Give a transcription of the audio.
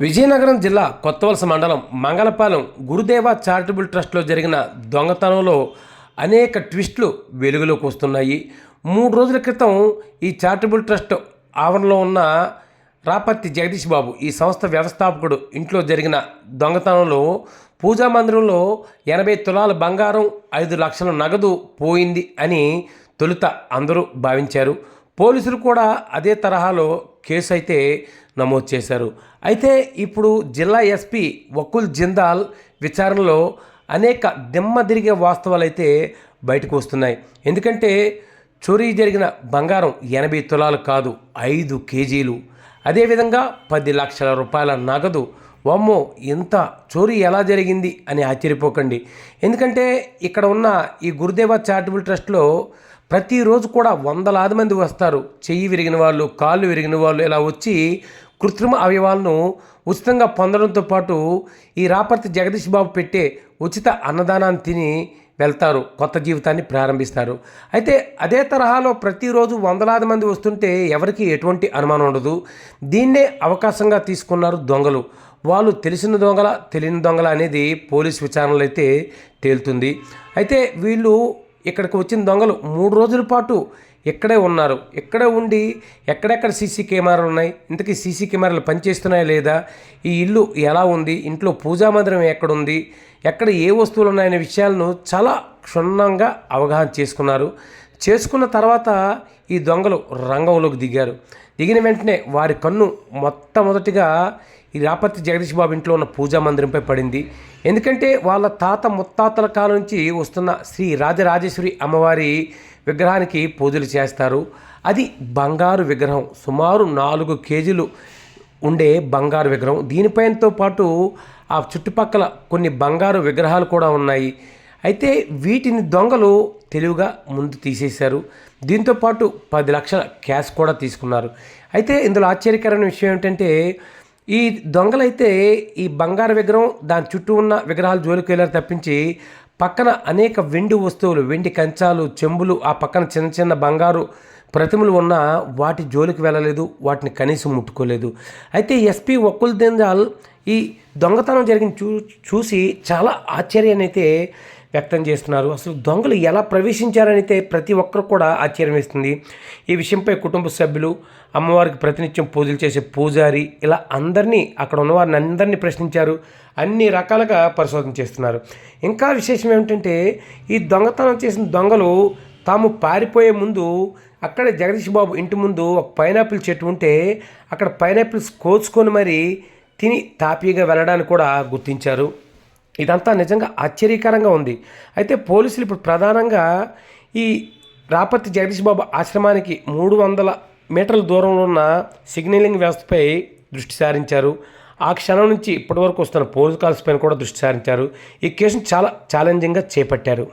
విజయనగరం జిల్లా కొత్తవలస మండలం మంగళపాలెం గురుదేవ చారిటబుల్ ట్రస్ట్లో జరిగిన దొంగతనంలో అనేక ట్విస్టులు వెలుగులోకి వస్తున్నాయి. మూడు రోజుల క్రితం ఈ చారిటబుల్ ట్రస్ట్ ఆవరణలో ఉన్న రాపర్తి జగదీష్ బాబు ఈ సంస్థ వ్యవస్థాపకుడు ఇంట్లో జరిగిన దొంగతనంలో పూజా మందిరంలో ఎనభై తులాల బంగారం ఐదు లక్షల నగదు పోయింది అని తొలుత అందరూ భావించారు. పోలీసులు కూడా అదే తరహాలో కేసు అయితే నమోదు చేశారు. అయితే ఇప్పుడు జిల్లా ఎస్పీ వకుల్ జిందాల్ విచారణలో అనేక దిమ్మదిరిగే వాస్తవాలు అయితే బయటకు వస్తున్నాయి. ఎందుకంటే చోరీ జరిగిన బంగారం ఎనభై తులాలు కాదు ఐదు కేజీలు. అదేవిధంగా పది లక్షల రూపాయల నగదు. వమ్మో ఇంత చోరీ ఎలా జరిగింది అని ఆశ్చర్యపోకండి. ఎందుకంటే ఇక్కడ ఉన్న ఈ గురుదేవ చారిటబుల్ ట్రస్ట్లో ప్రతిరోజు కూడా వందలాది మంది వస్తారు. చెయ్యి విరిగిన వాళ్ళు కాళ్ళు విరిగిన వాళ్ళు ఇలా వచ్చి కృత్రిమ అవయవాలను ఉచితంగా పొందడంతో పాటు ఈ రాపర్తి జగదీష్ బాబు పెట్టే ఉచిత అన్నదానాన్ని తిని వెళ్తారు. కొత్త జీవితాన్ని ప్రారంభిస్తారు. అయితే అదే తరహాలో ప్రతిరోజు వందలాది మంది వస్తుంటే ఎవరికి ఎటువంటి అనుమానం ఉండదు. దీన్నే అవకాశంగా తీసుకున్నారు దొంగలు. వాళ్ళు తెలిసిన దొంగల తెలియని దొంగల అనేది పోలీస్ విచారణలు అయితే తేలుతుంది. అయితే వీళ్ళు ఇక్కడికి వచ్చిన దొంగలు మూడు రోజుల పాటు ఇక్కడే ఉన్నారు. ఇక్కడే ఉండి ఎక్కడెక్కడ సీసీ కెమెరాలు ఉన్నాయి? ఇంతకీ సీసీ కెమెరాలు పనిచేస్తున్నాయా లేదా? ఈ ఇల్లు ఎలా ఉంది? ఇంట్లో పూజా మందిరం ఎక్కడుంది? ఎక్కడ ఏ వస్తువులు ఉన్నాయనే విషయాలను చాలా క్షుణ్ణంగా అవగాహన చేసుకున్నారు. చేసుకున్న తర్వాత ఈ దొంగలు రంగంలోకి దిగారు. దిగిన వెంటనే వారి కన్ను మొట్టమొదటిగా ఈ రాపర్తి జగదీష్ బాబు ఇంట్లో ఉన్న పూజా మందిరంపై పడింది. ఎందుకంటే వాళ్ళ తాత ముత్తాతల కాలం నుంచి వస్తున్న శ్రీ రాజరాజేశ్వరి అమ్మవారి విగ్రహానికి పూజలు చేస్తారు. అది బంగారు విగ్రహం. సుమారు నాలుగు కేజీలు ఉండే బంగారు విగ్రహం. దీనిపైనతో పాటు ఆ చుట్టుపక్కల కొన్ని బంగారు విగ్రహాలు కూడా ఉన్నాయి. అయితే వీటిని దొంగలు తెలివిగా ముందు తీసేశారు. దీంతోపాటు పది లక్షల క్యాష్ కూడా తీసుకున్నారు. అయితే ఇందులో ఆశ్చర్యకరమైన విషయం ఏంటంటే ఈ దొంగలైతే ఈ బంగారు విగ్రహం దాని చుట్టూ ఉన్న విగ్రహాలు జోలికి వెళ్ళారు తప్పించి పక్కన అనేక వెండి వస్తువులు వెండి కంచాలు చెంబులు ఆ పక్కన చిన్న చిన్న బంగారు ప్రతిమలు ఉన్న వాటి జోలికి వెళ్ళలేదు వాటిని కనీసం ముట్టుకోలేదు. అయితే ఎస్పీ ఒక్కుల్ దిందాల్ ఈ దొంగతనం జరిగిన చూ చూసి చాలా ఆశ్చర్యాన్ని అయితే వ్యక్తం చేస్తున్నారు. అసలు దొంగలు ఎలా ప్రవేశించారనైతే ప్రతి ఒక్కరు కూడా ఆశ్చర్యం వేస్తుంది. ఈ విషయంపై కుటుంబ సభ్యులు అమ్మవారికి ప్రతినిత్యం పూజలు చేసే పూజారి ఇలా అందరినీ అక్కడ ఉన్న వారిని అందరినీ ప్రశ్నించారు. అన్ని రకాలుగా పరిశోధన చేస్తున్నారు. ఇంకా విశేషం ఏమిటంటే ఈ దొంగతనం చేసిన దొంగలు తాము పారిపోయే ముందు అక్కడే జగదీష్ బాబు ఇంటి ముందు ఒక పైనాపిల్ చెట్టు ఉంటే అక్కడ పైనాపిల్స్ కోసుకొని మరి తిని తాపీగా వెళ్ళడానికి కూడా గుర్తించారు. ఇదంతా నిజంగా ఆశ్చర్యకరంగా ఉంది. అయితే పోలీసులు ఇప్పుడు ప్రధానంగా ఈ రాపర్తి జగదీష్ బాబు ఆశ్రమానికి మూడు వందల మీటర్ల దూరంలో ఉన్న సిగ్నలింగ్ వ్యవస్థపై దృష్టి సారించారు. ఆ క్షణం నుంచి ఇప్పటివరకు వస్తున్న పోలీస్ కాల్స్ పైన కూడా దృష్టి సారించారు. ఈ కేసును చాలా ఛాలెంజింగ్గా చేపట్టారు.